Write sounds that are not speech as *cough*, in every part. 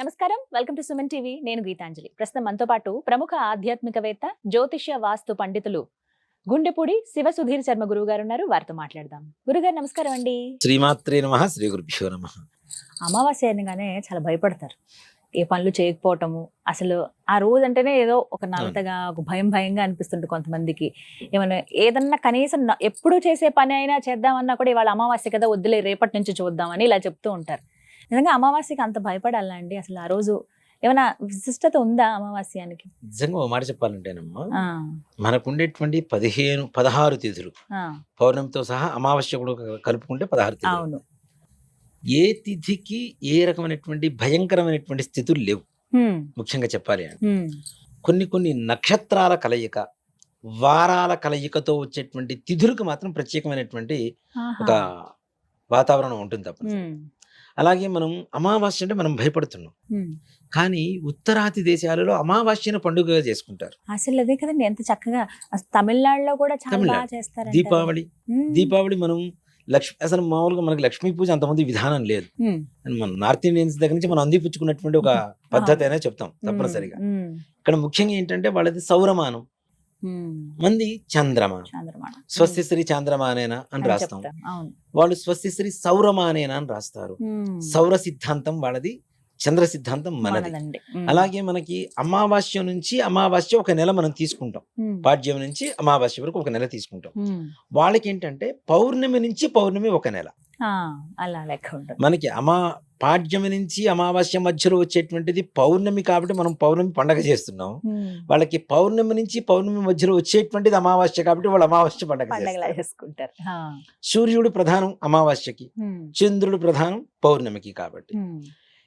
నమస్కారం. Welcome to Suman TV. నేను గీతాంజలి. ప్రస్తుతం మనతో పాటు ప్రముఖ ఆధ్యాత్మికవేత్త జ్యోతిష్య వాస్తు పండితులు గుండెపూడి శివ సుధీర్ శర్మ గురువు గారు ఉన్నారు వారితో మాట్లాడదాం. గురుగారు నమస్కారం అండి. శ్రీమాత్రే నమ శ్రీ గురుభ్యో నమ. అమావాస్య అనగానే చాలా భయపడతారు. ఏ పనులు చేయకపోవటము అసలు ఆ రోజు అంటేనే ఏదో ఒక నలతగా ఒక భయం భయంగా అనిపిస్తుంది కొంతమందికి. ఏమైనా ఏదన్నా కనీసం ఎప్పుడు చేసే పని అయినా చేద్దామన్నా కూడా ఇవాళ అమావాస్య కదా వద్దులే రేపటి నుంచి చూద్దామని ఇలా చెప్తూ ఉంటారు. నిజంగా అమావాస్యకి అంత భయపడాలా అండి? అసలు ఆ రోజు ఏమైనా విశిష్టత ఉందా అమావాస్యానికి? నిజంగా ఒక మాట చెప్పాలంటేనమ్మా మనకుండేటువంటి పదిహేను పదహారు తిథులు. పౌర్ణమితో సహా అమావాస్య కూడా కలుపుకుంటే పదహారు తిథులు. అవును. ఏ తిథికి ఏ రకమైనటువంటి భయంకరమైనటువంటి స్థితులు లేవు. ముఖ్యంగా చెప్పాలి అంటే. కొన్ని కొన్ని నక్షత్రాల కలయిక వారాల కలయికతో వచ్చేటువంటి తిథులకు మాత్రం ప్రత్యేకమైనటువంటి ఒక వాతావరణం ఉంటుంది తప్ప అలాగే మనం అమావాస్య అంటే మనం భయపడుతున్నాం. కానీ ఉత్తరాది దేశాలలో అమావాస్యను పండుగగా చేసుకుంటారు. అసలు అదే కదండి ఎంత చక్కగా తమిళనాడులో కూడా చాలా చేస్తారు దీపావళి. దీపావళి మనం లక్ష్మి అసలు మామూలుగా మనకి లక్ష్మీ పూజ అంతమంది విధానం లేదు. మన నార్త్ ఇండియన్స్ దగ్గర నుంచి మనం అందిపుచ్చుకున్నటువంటి ఒక పద్ధతి అనే చెప్తాం తప్పనిసరిగా. ఇక్కడ ముఖ్యంగా ఏంటంటే వాళ్ళది సౌరమానం. మంది చంద్రమానం చంద్రమాన స్వస్తి శ్రీ చంద్రమానేనా అని రాస్తాం. వాళ్ళు స్వస్తి శ్రీ సౌరమానేనా అని రాస్తారు. సౌర సిద్ధాంతం వాళ్ళది చంద్ర సిద్ధాంతం మనది. అలాగే మనకి అమావాస్య నుంచి అమావాస్య ఒక నెల మనం తీసుకుంటాం. పాడ్యం నుంచి అమావాస్య వరకు ఒక నెల తీసుకుంటాం. వాళ్ళకి ఏంటంటే పౌర్ణమి నుంచి పౌర్ణమి ఒక నెల. అలా లెక్క ఉంటుంది మనకి అమా పాడ్యమి నుంచి అమావాస్య మధ్యలో వచ్చేటువంటిది పౌర్ణమి కాబట్టి మనం పౌర్ణమి పండగ చేస్తున్నాం. వాళ్ళకి పౌర్ణమి నుంచి పౌర్ణమి మధ్యలో వచ్చేటువంటిది అమావాస్య కాబట్టి వాళ్ళు అమావాస్య పండగ. చేసుకుంటారు. సూర్యుడు ప్రధానం అమావాస్యకి. చంద్రుడు ప్రధానం పౌర్ణమికి కాబట్టి.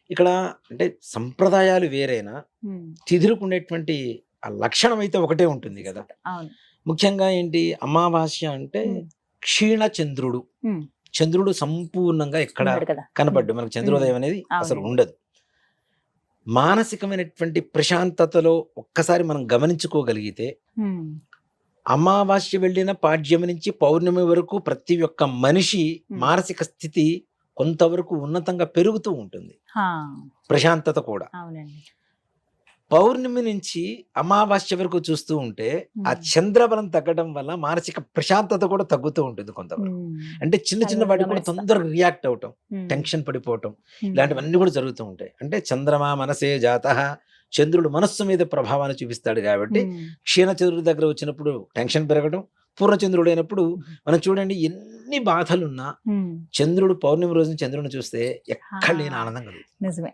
ఇక్కడ అంటే సంప్రదాయాలు వేరైనా. తిథులకు ఉండేటువంటి ఆ లక్షణం అయితే ఒకటే ఉంటుంది కదా ముఖ్యంగా ఏంటి అమావాస్య అంటే హ్మ్. చంద్రుడు సంపూర్ణంగా ఎక్కడ కనపడ్డు. మనకు చంద్రోదయం అనేది అసలు. ఉండదు. మానసికమైనటువంటి ప్రశాంతతలో ఒక్కసారి మనం గమనించుకోగలిగితే. అమావాస్య వెళ్ళిన పాడ్యమి నుంచి పౌర్ణమి వరకు ప్రతి ఒక్క మనిషి. మానసిక స్థితి కొంతవరకు ఉన్నతంగా పెరుగుతూ ఉంటుంది. ప్రశాంతత కూడా. అవునండి. పౌర్ణమి నుంచి అమావాస్య వరకు చూస్తూ ఉంటే ఆ. చంద్రబలం తగ్గడం వల్ల మానసిక ప్రశాంతత కూడా తగ్గుతూ ఉంటుంది కొంతవరకు. అంటే చిన్న చిన్న వాటికి కూడా. తొందరగా రియాక్ట్ అవటం. టెన్షన్ పడిపోవటం. ఇలాంటివన్నీ కూడా జరుగుతూ ఉంటాయి అంటే చంద్రమా మనసే జాత చంద్రుడు మనస్సు మీద ప్రభావాన్ని చూపిస్తాడు కాబట్టి హ్మ్. క్షీణచంద్రుడి దగ్గర వచ్చినప్పుడు టెన్షన్ పెరగడం పూర్ణచంద్రుడు అయినప్పుడు మనం చూడండి ఎన్ని బాధలున్నా. చంద్రుడు పౌర్ణమి రోజున చంద్రుడిని చూస్తే ఎక్కడ లేని. ఆనందం కలుగుతుంది నిజమే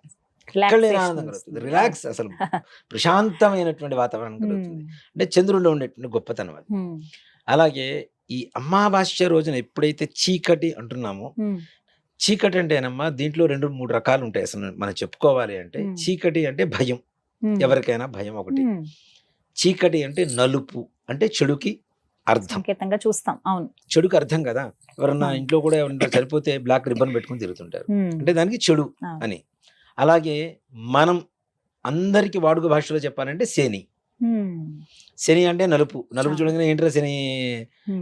ఆనందం కలుగుతుంది. రిలాక్స్ అసలు ప్రశాంతమైనటువంటి వాతావరణం కలుగుతుంది. అంటే చంద్రుడిలో ఉండేటువంటి గొప్పతనం అది. అలాగే ఈ అమావాస్య రోజున ఎప్పుడైతే చీకటి అంటున్నామో. చీకటి అంటేనమ్మా దీంట్లో రెండు మూడు రకాలు ఉంటాయి అసలు మనం చెప్పుకోవాలి అంటే. చీకటి అంటే భయం. ఎవరికైనా భయం ఒకటి. చీకటి అంటే నలుపు అంటే చెడుకి అర్థం సంకేతంగా చూస్తాం అవును చెడుకి అర్థం కదా ఎవరన్నా. ఇంట్లో కూడా ఎవరన్నా చనిపోతే బ్లాక్ రిబ్బన్ పెట్టుకుని తిరుగుతుంటారు. అంటే దానికి చెడు. అని అలాగే మనం అందరికి వాడుక భాషలో చెప్పాలంటే శని. శని అంటే నలుపు నలుపు. చూడగానే ఏంటో శని.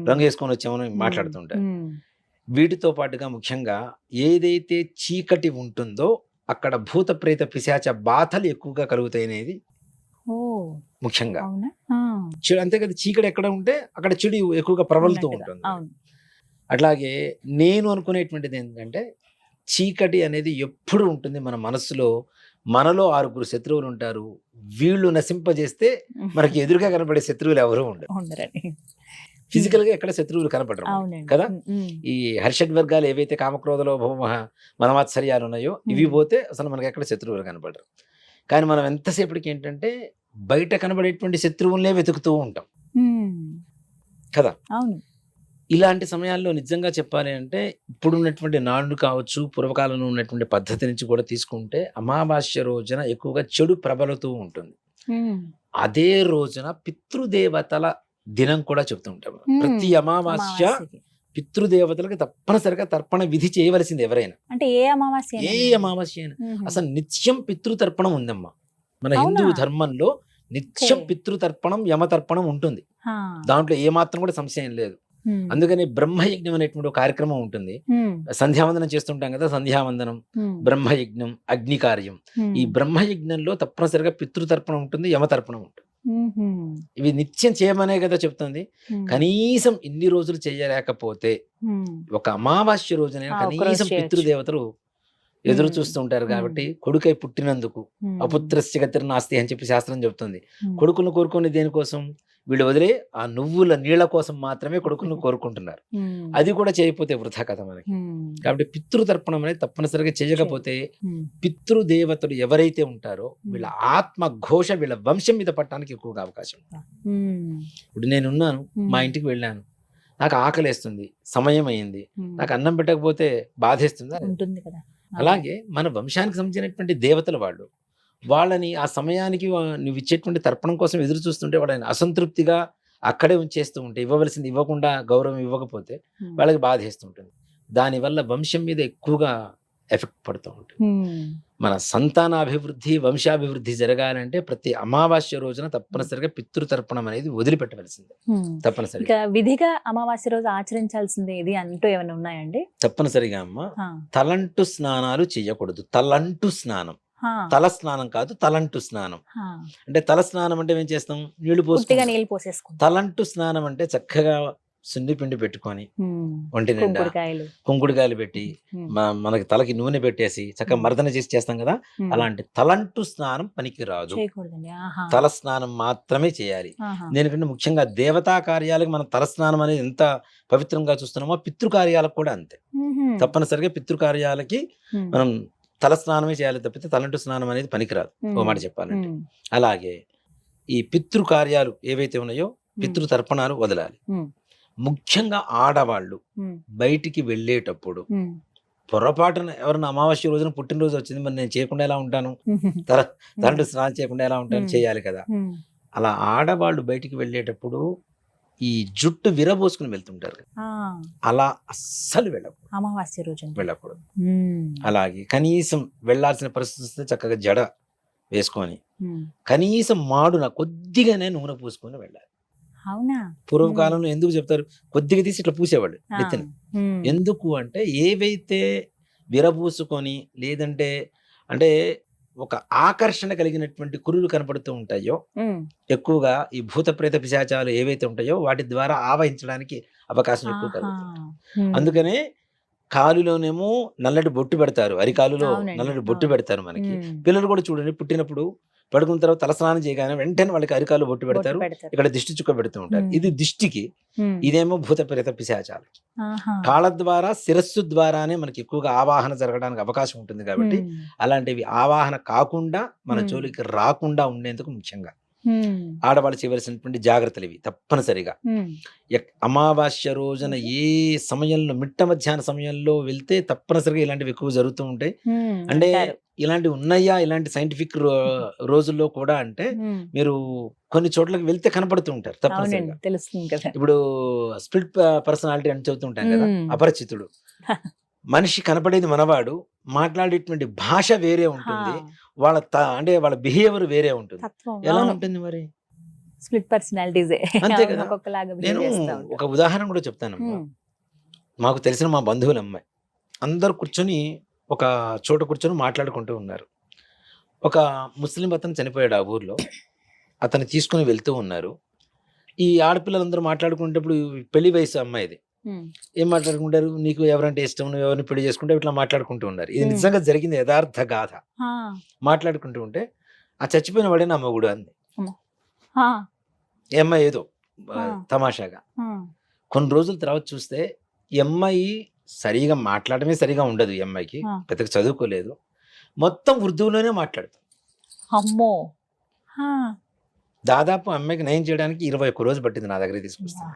రంగు వేసుకొని వచ్చామని మాట్లాడుతుంటారు. వీటితో పాటుగా ముఖ్యంగా ఏదైతే చీకటి ఉంటుందో అక్కడ భూత ప్రేత పిశాచ బాధలు ఎక్కువగా కలుగుతాయి అనేది ముఖ్యంగా. చెడు అంతే కదా చీకటి ఎక్కడ ఉంటే అక్కడ చెడు ఎక్కువగా ప్రబలుతూ. ఉంటుంది అట్లాగే నేను అనుకునేటువంటిది ఏంటంటే చీకటి అనేది ఎప్పుడు ఉంటుంది మన మనస్సులో మనలో ఆరుగురు శత్రువులు ఉంటారు. వీళ్ళు నశింపజేస్తే మనకి ఎదురుగా కనబడే శత్రువులు ఎవరు ఉండరు. ఫిజికల్గా ఎక్కడ శత్రువులు కనపడరు కదా. ఈ హర్షడ్ వర్గాలు ఏవైతే కామక్రోధలో భౌమ మనమాత్సర్యాలు ఉన్నాయో ఇవి. పోతే అసలు మనకి ఎక్కడ శత్రువులు కనపడరు. కానీ మనం ఎంతసేపటికి ఏంటంటే బయట కనబడేటువంటి శత్రువులనే వెతుకుతూ ఉంటాం. కదా? అవును. ఇలాంటి సమయాల్లో నిజంగా చెప్పాలి అంటే ఇప్పుడు ఉన్నటువంటి నాడు కావచ్చు పూర్వకాలంలో ఉన్నటువంటి పద్ధతి నుంచి కూడా తీసుకుంటే అమావాస్య రోజున ఎక్కువగా చెడు ప్రబలుతూ ఉంటుంది. అదే రోజున పితృదేవతల దినం కూడా చెప్తూ ఉంటాం. ప్రతి అమావాస్య. పితృదేవతలకు తప్పనిసరిగా తర్పణ విధి చేయవలసింది ఎవరైనా అంటే ఏ అమావాస్య ఏ అమావాస్య అయినా అసలు నిత్యం పితృతర్పణం ఉందమ్మా మన? హిందూ ధర్మంలో నిత్యం. పితృతర్పణం యమతర్పణం ఉంటుంది దాంట్లో ఏ మాత్రం కూడా సంశయం లేదు అందుకని బ్రహ్మయజ్ఞం అనేటువంటి ఒక కార్యక్రమం ఉంటుంది. సంధ్యావందనం చేస్తుంటాం కదా సంధ్యావందనం. బ్రహ్మయజ్ఞం అగ్ని కార్యం ఈ బ్రహ్మయజ్ఞంలో తప్పనిసరిగా పితృతర్పణం ఉంటుంది యమతర్పణం ఉంటుంది. ఇవి నిత్యం చేయమనే కదా చెప్తుంది. కనీసం ఇన్ని రోజులు చేయలేకపోతే ఒక అమావాస్య రోజున ఆ, ఒక్క రోజు కనీసం. పితృదేవతలు ఎదురు ఉమ్. చూస్తూ ఉంటారు ఉమ్. కాబట్టి కొడుకై పుట్టినందుకు ఉమ్, అపుత్రస్య గతిర్ నాస్తి అని చెప్పి శాస్త్రం చెప్తుంది ఉమ్, కొడుకును కోరుకునే దేనికోసం? వీళ్ళు వదిలే ఆ నువ్వుల నీళ్ళ కోసం మాత్రమే కొడుకును కోరుకుంటున్నారు. అది కూడా చేయకపోతే వృధా కథ మనకి. కాబట్టి పితృతర్పణం అనేది తప్పనిసరిగా చేయకపోతే పితృదేవతలు ఎవరైతే ఉంటారో వీళ్ళ ఆత్మ ఘోష వీళ్ళ వంశం మీద పట్టడానికి ఎక్కువగా అవకాశం ఇప్పుడు నేనున్నాను మా ఇంటికి వెళ్ళాను. నాకు ఆకలేస్తుంది సమయం అయింది నాకు అన్నం పెట్టకపోతే బాధేస్తుందా? ఉంటుంది కదా. అలాగే మన వంశానికి సంబంధించినటువంటి దేవతలు వాళ్ళు వాళ్ళని ఆ సమయానికి నువ్వు ఇచ్చేటువంటి తర్పణం కోసం ఎదురు చూస్తుంటే వాళ్ళని అసంతృప్తిగా అక్కడే ఉంచేస్తూ ఉంటే ఇవ్వవలసింది ఇవ్వకుండా గౌరవం ఇవ్వకపోతే వాళ్ళకి బాధేస్తుంటుంది దానివల్ల వంశం మీద ఎక్కువగా ఎఫెక్ట్ పడుతూ ఉంటుంది. మన సంతానాభివృద్ధి వంశాభివృద్ధి జరగాలంటే ప్రతి అమావాస్య రోజున తప్పనిసరిగా పితృతర్పణం అనేది వదిలిపెట్టవలసిందే. తప్పనిసరిగా. విధిగా అమావాస్య రోజు ఆచరించాల్సింది ఇది అంటూ ఏమైనా ఉన్నాయండి? తప్పనిసరిగా అమ్మ. తలంటు స్నానాలు చేయకూడదు. తలంటు స్నానం. తల స్నానం కాదు తలంటు స్నానం. అంటే తల స్నానం అంటే ఏం చేస్తాం? నీళ్ళు పోసేసుకుంటాం. తలంటు స్నానం అంటే చక్కగా సున్ని పిండి పెట్టుకొని ఒంటి నిండా కుంకుడుకాయలు. పెట్టి మనకి తలకి నూనె పెట్టేసి చక్కగా. మర్దన చేసి చేస్తాం కదా అలాంటి తలంటు స్నానం పనికి రాదు తల స్నానం మాత్రమే చేయాలి. దేనికంటే ముఖ్యంగా దేవతా కార్యాలకు మనం తల స్నానం అనేది ఎంత పవిత్రంగా చూస్తున్నామో పితృ కార్యాలకు కూడా అంతే. తప్పనిసరిగా పితృ కార్యాలకి ఉమ్, మనం తల స్నానమే చేయాలి తప్పితే తలంటు స్నానం అనేది పనికిరాదు. ఓ మాట చెప్పాలంటే. అలాగే ఈ పితృ కార్యాలు ఏవైతే ఉన్నాయో పితృ తర్పణాలు వదలాలి. ముఖ్యంగా ఆడవాళ్ళు బయటికి వెళ్ళేటప్పుడు పొరపాటున ఎవరైనా అమావాస్య రోజున పుట్టినరోజు వచ్చింది మరి నేను చేయకుండా ఎలా ఉంటాను? *laughs* తండ్రి స్నానం చేయకుండా ఎలా ఉంటాను. చేయాలి కదా. అలా ఆడవాళ్ళు బయటికి వెళ్ళేటప్పుడు ఈ జుట్టు విరబోసుకుని వెళ్తుంటారు. అలా అస్సలు వెళ్ళకూడదు. అమావాస్య రోజు వెళ్ళకూడదు. అలాగే కనీసం వెళ్ళాల్సిన పరిస్థితి వస్తే చక్కగా జడ వేసుకొని కనీసం మాడున కొద్దిగానే నూనె పూసుకొని వెళ్ళాలి. అవునా? పూర్వకాలంలో ఎందుకు చెప్తారు? కొద్దిగా తీసి ఇట్లా పూసేవాళ్ళు ఆ, నెత్తిన. ఎందుకు అంటే ఏవైతే విరబూసుకొని లేదంటే అంటే ఒక ఆకర్షణ కలిగినటువంటి కురులు కనపడుతూ ఉంటాయో ఎక్కువగా ఈ భూత ప్రేత పిశాచాలు ఏవైతే ఉంటాయో వాటి ద్వారా ఆవహించడానికి అవకాశం ఎక్కువ కలుగుతుంది. అందుకనే కాలులోనేమో నల్లటి బొట్టు పెడతారు. అరికాలులో నల్లటి బొట్టు. పెడతారు మనకి. పిల్లలు కూడా చూడండి పుట్టినప్పుడు పడుకున్న తర్వాత తలస్నానం చేయగానే వెంటనే వాళ్ళకి అరికాలు బొట్టు పెడతారు. ఇక్కడ దిష్టి చుక్క పెడుతూ ఉంటారు. ఇది దిష్టికి ఇదేమో భూత ప్రేత పిశాచాలు. కాళ్ళ ద్వారా శిరస్సు ద్వారానే మనకి ఎక్కువగా ఆవాహన జరగడానికి అవకాశం ఉంటుంది కాబట్టి అలాంటివి ఆవాహన కాకుండా మన. జోలికి రాకుండా ఉండేందుకు ముఖ్యంగా. ఆడవాళ్ళు చేయవలసినటువంటి జాగ్రత్తలు ఇవి తప్పనిసరిగా. అమావాస్య రోజున ఏ సమయంలో మిట్ట మధ్యాహ్న సమయంలో వెళ్తే తప్పనిసరిగా ఇలాంటివి ఎక్కువ జరుగుతూ ఉంటాయి. అంటే. ఇలాంటివి ఉన్నాయా? ఇలాంటి సైంటిఫిక్ రోజుల్లో కూడా అంటే మీరు కొన్ని చోట్లకి వెళ్తే కనపడుతూ ఉంటారు తప్పనిసరిగా. తెలుస్తుంది కదా. ఇప్పుడు స్ప్లిట్ పర్సనాలిటీ అని చెబుతుంటాం కదా. అపరిచితుడు. *laughs* మనిషి కనపడేది మనవాడు మాట్లాడేటువంటి భాష వేరే ఉంటుంది. వాళ్ళ త- అంటే వాళ్ళ బిహేవియర్ వేరే ఉంటుంది. తత్వం. ఎలా ఉంటుంది మరి? స్ప్లిట్ పర్సనాలిటీసే అంతే *laughs* కదా. ఒక్కొక్కలాగా behave నేను చేస్తా ఉంటారు. ఒక ఉదాహరణ కూడా చెప్తాను ఉమ్, మాకు తెలిసిన మా బంధువుల అమ్మాయి. అందరు కూర్చొని ఒక చోట కూర్చొని మాట్లాడుకుంటూ ఉన్నారు. ఒక ముస్లిం అతను చనిపోయాడు ఆ ఊర్లో. అతను తీసుకుని వెళ్తూ ఉన్నారు. ఈ ఆడపిల్లలందరూ మాట్లాడుకునేటప్పుడు పెళ్ళి వయసు అమ్మాయిది. ఏం మాట్లాడుకుంటారు? నీకు ఎవరంటే ఇష్టం నువ్వు ఎవరిని పెళ్ళి చేసుకుంటే ఇట్లా మాట్లాడుకుంటూ ఉన్నారు ఇది. నిజంగా జరిగింది యథార్థ గాథ. మాట్లాడుకుంటూ ఉంటే ఆ చచ్చిపోయిన వాడే నా మగుడు అంది. ఈ అమ్మాయి ఏదో. తమాషాగా. కొన్ని రోజుల తర్వాత చూస్తే ఈ అమ్మాయి సరిగా మాట్లాడమే సరిగా ఉండదు ఈ అమ్మాయికి. పెద్దగా చదువుకోలేదు. మొత్తం ఉర్దూలోనే మాట్లాడుతుంది. అమ్మో. దాదాపు అమ్మాయికి నయం చేయడానికి ఇరవై ఒక్క రోజు పట్టింది నా దగ్గర తీసుకొస్తాను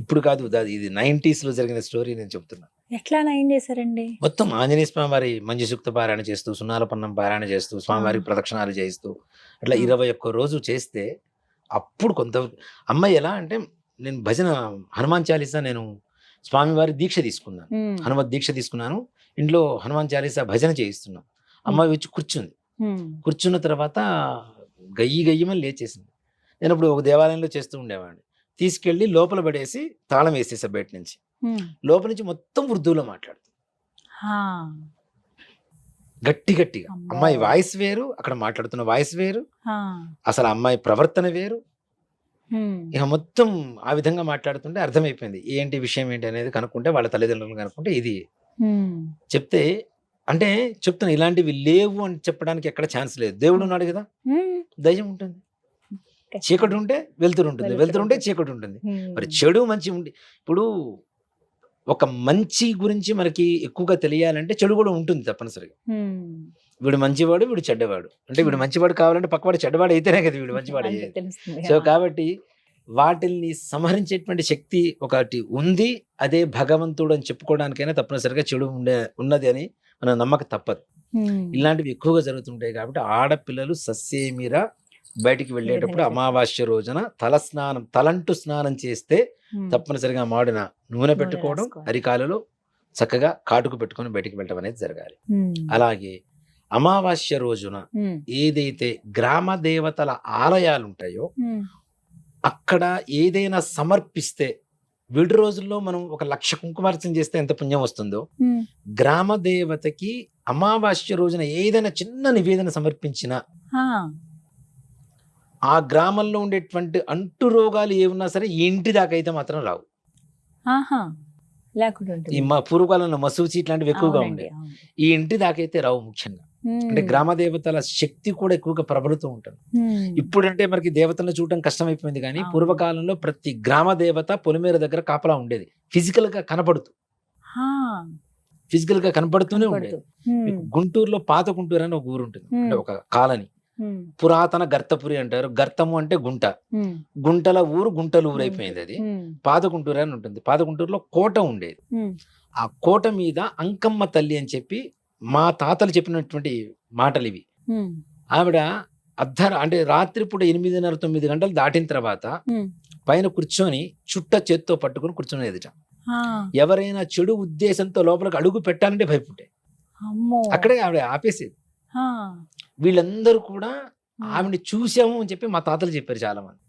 ఇప్పుడు కాదు ఇది 90s లో జరిగిన స్టోరీ నేను చెప్తున్నా. ఎట్లా నయం చేశారండి? మొత్తం ఆంజనేయ స్వామి వారి మంజు సూక్త పారాయణ చేస్తూ సున్నాల పన్నం పారాయణ చేస్తూ స్వామివారికి. ప్రదక్షిణాలు చేయిస్తూ అట్లా. ఇరవై ఒక్క రోజు చేస్తే అప్పుడు కొంత అమ్మాయి ఎలా అంటే నేను భజన హనుమాన్ చాలీసా నేను స్వామివారి దీక్ష తీసుకున్నాను. హనుమత్ దీక్ష తీసుకున్నాను. ఇంట్లో హనుమాన్ చాలీసా భజన చేయిస్తున్నాం. అమ్మాయి వచ్చి కూర్చుంది. కూర్చున్న తర్వాత గయ్యి గయ్యమని లేచేసింది. నేను ఇప్పుడు ఒక దేవాలయంలో చేస్తూ ఉండేవాడిని. తీసుకెళ్ళి లోపల పడేసి తాళం వేసేసా బయట నుంచి. లోపల నుంచి మొత్తం ఉర్దూలో మాట్లాడుతుంది. గట్టి గట్టిగా అమ్మో. అమ్మాయి వాయిస్ వేరు అక్కడ మాట్లాడుతున్న వాయిస్ వేరు. అసలు అమ్మాయి ప్రవర్తన వేరు. ఇక మొత్తం ఆ విధంగా మాట్లాడుతుంటే అర్థమైపోయింది ఏంటి విషయం ఏంటి అనేది కనుక్కుంటే వాళ్ళ తల్లిదండ్రులు కనుక్కుంటే ఇది. చెప్తే అంటే చెప్తున్నా ఇలాంటివి లేవు అని చెప్పడానికి ఎక్కడ ఛాన్స్ లేదు దేవుడు ఉన్నాడు కదా. దయ్యం ఉంటుంది చీకటి ఉంటే వెలుతురు ఉంటుంది వెలుతురు ఉంటే. చీకటి ఉంటుంది. మరి చెడు మంచి ఉండి ఇప్పుడు ఒక మంచి గురించి మనకి ఎక్కువగా తెలియాలంటే చెడు కూడా ఉంటుంది తప్పనిసరిగా ఉమ్. వీడు మంచివాడు వీడు చెడ్డవాడు అంటే వీడు మంచివాడు కావాలంటే పక్కవాడు చెడ్డవాడు అయితేనే కదా వీడు మంచివాడు. సో. కాబట్టి వాటిల్ని సంహరించేటువంటి శక్తి ఒకటి ఉంది అదే భగవంతుడు అని చెప్పుకోవడానికైనా తప్పనిసరిగా చెడు ఉండే ఉన్నది అని మన నమ్మక తప్పదు. ఇలాంటివి ఎక్కువగా జరుగుతుంటాయి కాబట్టి ఆడపిల్లలు సస్యేమిరా బయటికి వెళ్ళేటప్పుడు అమావాస్య రోజున తల స్నానం తలంటు స్నానం చేస్తే. తప్పనిసరిగా మాడిన నూనె పెట్టుకోవడం. అరికాలలో చక్కగా కాటుకు పెట్టుకొని బయటికి వెళ్ళడం అనేది జరగాలి. అలాగే అమావాస్య రోజున. ఏదైతే గ్రామ దేవతల ఆలయాలు ఉంటాయో. అక్కడ ఏదైనా సమర్పిస్తే విడి రోజుల్లో మనం ఒక లక్ష కుంకుమార్చన చేస్తే ఎంత పుణ్యం వస్తుందో. గ్రామ దేవతకి అమావాస్య రోజున ఏదైనా చిన్న నివేదన సమర్పించినా. ఆ గ్రామంలో ఉండేటువంటి అంటు రోగాలు ఏమున్నా సరే ఈ ఇంటి దాకా అయితే మాత్రం రావు. ఈ మా పూర్వకాలంలో మసూచి ఇట్లాంటివి ఎక్కువగా ఉండే. ఈ ఇంటి దాకా అయితే రావు ముఖ్యంగా. అంటే గ్రామ దేవతల శక్తి కూడా ఎక్కువగా ప్రబలుతూ ఉంటుంది. ఇప్పుడంటే మనకి దేవతలను చూడటం కష్టమైపోయింది కానీ. పూర్వకాలంలో ప్రతి గ్రామ దేవత పొలిమేర దగ్గర కాపలా ఉండేది ఫిజికల్గా కనపడుతూ. ఫిజికల్గా కనపడుతూనే ఉండేది గుంటూరులో పాత గుంటూరు అని ఒక ఊరు ఉంటుంది అంటే. ఒక కాలనీ. పురాతన గర్తపురి అంటారు గర్తము అంటే గుంట. గుంటల ఊరు గుంటలు ఊరు అయిపోయింది అది ఉమ్. పాత గుంటూరు అని ఉంటుంది పాత గుంటూరులో కోట ఉండేది. ఆ కోట మీద అంకమ్మ తల్లి అని చెప్పి మా తాతలు చెప్పినటువంటి మాటలు ఇవి. ఆవిడ అర్ధ అంటే రాత్రిపూట ఎనిమిదిన్నర తొమ్మిది గంటలు దాటిన తర్వాత. పైన కూర్చొని చుట్ట చేత్తో పట్టుకొని కూర్చొని ఎదుట హా. ఎవరైనా చెడు ఉద్దేశంతో లోపలికి అడుగు పెట్టాలంటే భయపడే అక్కడే ఆవిడ ఆపేసేది. వీళ్ళందరూ కూడా ఉమ్. ఆవిడని చూసాము అని చెప్పి మా తాతలు చెప్పారు చాలా మంది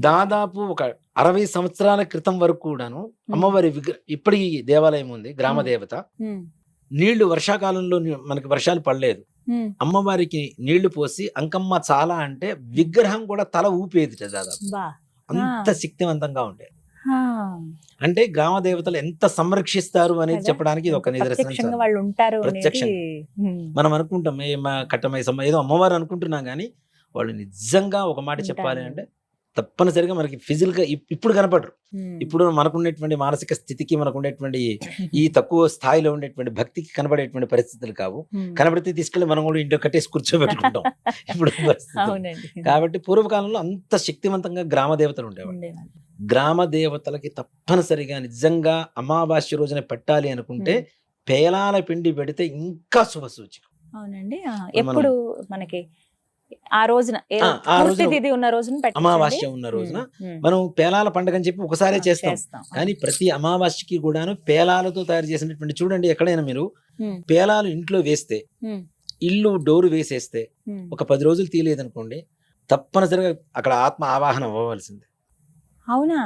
దాదాపు ఒక అరవై సంవత్సరాల క్రితం వరకు కూడాను అమ్మవారి విగ్రహ ఇప్పటికీ దేవాలయం ఉంది గ్రామ. దేవత. నీళ్ళు వర్షాకాలంలో మనకి వర్షాలు పడలేదు. అమ్మవారికి నీళ్ళు పోసి అంకమ్మ చాలా అంటే విగ్రహం కూడా తల ఊపేది దాదాపు అంత శక్తివంతంగా ఉండేది. అంటే గ్రామ దేవతలు ఎంత సంరక్షిస్తారు అనేది? చెప్పడానికి ఇది ఒక నిదర్శనం. వాళ్ళు ఉంటారు. మనం అనుకుంటాం ఏ మా ఏదో అమ్మవారు అనుకుంటున్నాం కానీ వాళ్ళు నిజంగా ఒక మాట చెప్పాలి. అంటే తప్పనిసరిగా మనకి ఫిజికల్గా ఇప్- ఇప్పుడు కనపడరు. ఇప్పుడు మనకున్నటువంటి మానసిక స్థితికి మనకున్నటువంటి ఈ తక్కువ స్థాయిలో ఉండేటువంటి భక్తికి కనబడేటువంటి పరిస్థితులు కావు. కనబడితే తీసుకెళ్ళి మనం కూడా ఇంట్లో కట్టేసి కూర్చోబెట్టుకుంటాం *laughs* ఇప్పుడు కాబట్టి పూర్వకాలంలో అంత శక్తివంతంగా గ్రామ దేవతలు ఉండేవాళ్ళు. గ్రామ దేవతలకి తప్పనిసరిగా నిజంగా అమావాస్య రోజున పెట్టాలి అనుకుంటే. పేలాల పిండి పెడితే ఇంకా శుభ సూచకం అవునండి ఎప్పుడు మనకి ఆ రోజున తిథి ఉన్న రోజున? అమావాస్య ఉన్న రోజున. మనం పేలాల పండుగ అని చెప్పి ఒకసారే చేస్తాం కానీ ప్రతి అమావాస్యకి కూడాను పేలాలతో తయారు చేసినటువంటి చూడండి ఎక్కడైనా మీరు పేలాలు ఇంట్లో వేస్తే ఇల్లు డోరు వేసేస్తే. ఒక పది రోజులు తీయలేదనుకోండి తప్పనిసరిగా అక్కడ ఆత్మ ఆవాహన అవ్వవలసింది అవునా.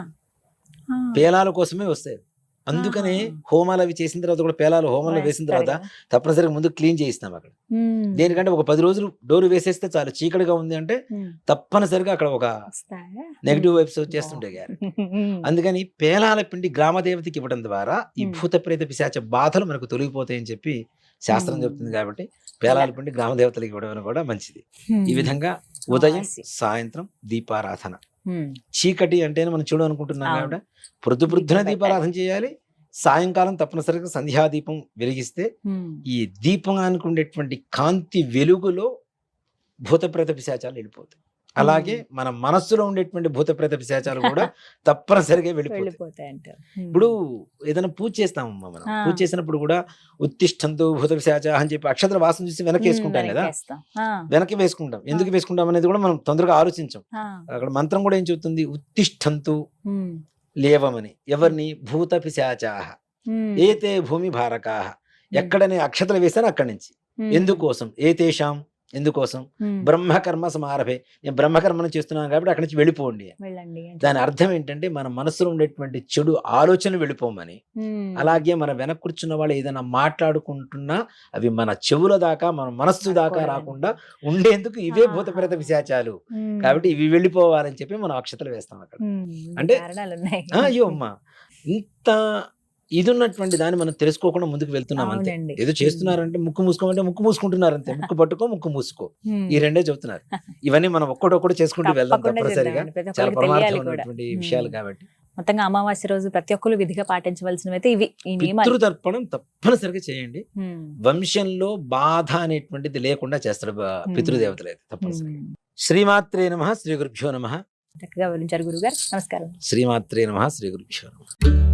పేలాల కోసమే వస్తాయి అందుకనే. హోమాలు అవి చేసిన తర్వాత కూడా పేలాలు హోమంలో వేసిన తర్వాత. తప్పనిసరిగా ముందు క్లీన్ చేయిస్తాం అక్కడ దేనికంటే ఒక పది రోజులు డోరు వేసేస్తే చాలు చీకటిగా ఉంది అంటే. తప్పనిసరిగా అక్కడ ఒక? నెగిటివ్ వైబ్స్ వచ్చేస్తుంటాయి గారు. అందుకని పేలాల పిండి గ్రామ దేవతకి ఇవ్వడం ద్వారా ఈ. భూత ప్రేత పిశాచ బాధలు మనకు తొలగిపోతాయని చెప్పి శాస్త్రం. చెప్తుంది కాబట్టి పేలాల పిండి గ్రామ దేవతలకు ఇవ్వడం కూడా మంచిది. ఈ విధంగా ఉదయం. సాయంత్రం దీపారాధన. చీకటి అంటేనే మనం చూడనుకుంటున్నాం అవును. కాబట్టి ప్రొద్దు ప్రొద్దున దీపం దీపారాధన చేయాలి సాయంకాలం తప్పనిసరిగా సంధ్యాదీపం వెలిగిస్తే. ఈ దీపానికి ఉండేటువంటి కాంతి వెలుగులో భూత ప్రేత పిశాచాలు వెళ్ళిపోతాయి అలాగే మన మనస్సులో ఉండేటువంటి భూత ప్రేత పిశాచాలు కూడా *laughs* తప్పనిసరిగా వెళ్ళిపోతాయి. వెళ్ళిపోతాయి అంటారు. ఉమ్. ఇప్పుడు ఏదైనా పూజ చేస్తామమ్మా మనం. పూజ చేసినప్పుడు కూడా ఉత్తిష్టంతో భూత పిశాచ అని చెప్పి అక్షత్ర వాసన చూసి వెనక్కి వేసుకుంటాం కదా? వెనక్కి వేసుకుంటాం. ఎందుకు వేసుకుంటాం అనేది కూడా మనం తొందరగా ఆలోచించాం. అక్కడ మంత్రం కూడా ఏం చెబుతుంది? ఉత్తిష్టంతు. లేవమని. ఎవరిని? భూత పిశాచాహ. ఏతే భూమి భారకాహ. ఎక్కడనే అక్షతలు వేశారో అక్కడి నుంచి. ఎందుకోసం? ఏతేషాం? ఎందుకోసం. బ్రహ్మకర్మ సమారభే నేను బ్రహ్మకర్మను చేస్తున్నాను కాబట్టి అక్కడి నుంచి వెళ్ళిపోండి దాని అర్థం ఏంటంటే మన మనసులో ఉండేటువంటి చెడు ఆలోచనలు వెళ్ళిపోమని. అలాగే మన వెనక కూర్చున్న వాళ్ళు ఏదైనా మాట్లాడుకుంటున్నా అవి మన చెవుల దాకా మన మనస్సు దాకా. రాకుండా ఉండేందుకు ఇవే. భూతప్రేత పిశాచాలు ఉమ్. కాబట్టి ఇవి వెళ్ళిపోవాలని చెప్పి మనం అక్షతలు వేస్తాం అక్కడ. అంటే- అయ్యో అమ్మా ఇంత ఇది ఉన్నటువంటి దాన్ని మనం తెలుసుకోకుండా ముందుకు వెళ్తున్నాం అంతే. ఏదో చేస్తున్నారంటే ముక్కు మూసుకోమంటే ముక్కు మూసుకుంటున్నారు అంతే. ముక్కు పట్టుకో ముక్కు మూసుకో. ఈ రెండే చెబుతున్నారు. ఇవన్నీ మనం ఒక్కొక్కటి చేసుకుంటూ వెళ్దాం తప్పనిసరిగా. చాలా ప్రమాదమైనటువంటి. విషయాలు కాబట్టి. మొత్తంగా అమావాస్య రోజు ప్రతి ఒక్కరు విధిగా పాటించవలసినవి అయితే ఇవి పితృతర్పణం తప్పనిసరిగా చేయండి. వంశంలో బాధ అనేటువంటిది లేకుండా చేస్తారు. పితృదేవతలు అయితే తప్పనిసరిగా. ఉమ్. శ్రీమాత్రే నమ శ్రీ గురుభ్యో నమ. చక్కగా వివరించారు గురుగారు నమస్కారం. శ్రీమాత్రే నమ శ్రీ గురుభ్యో నమ.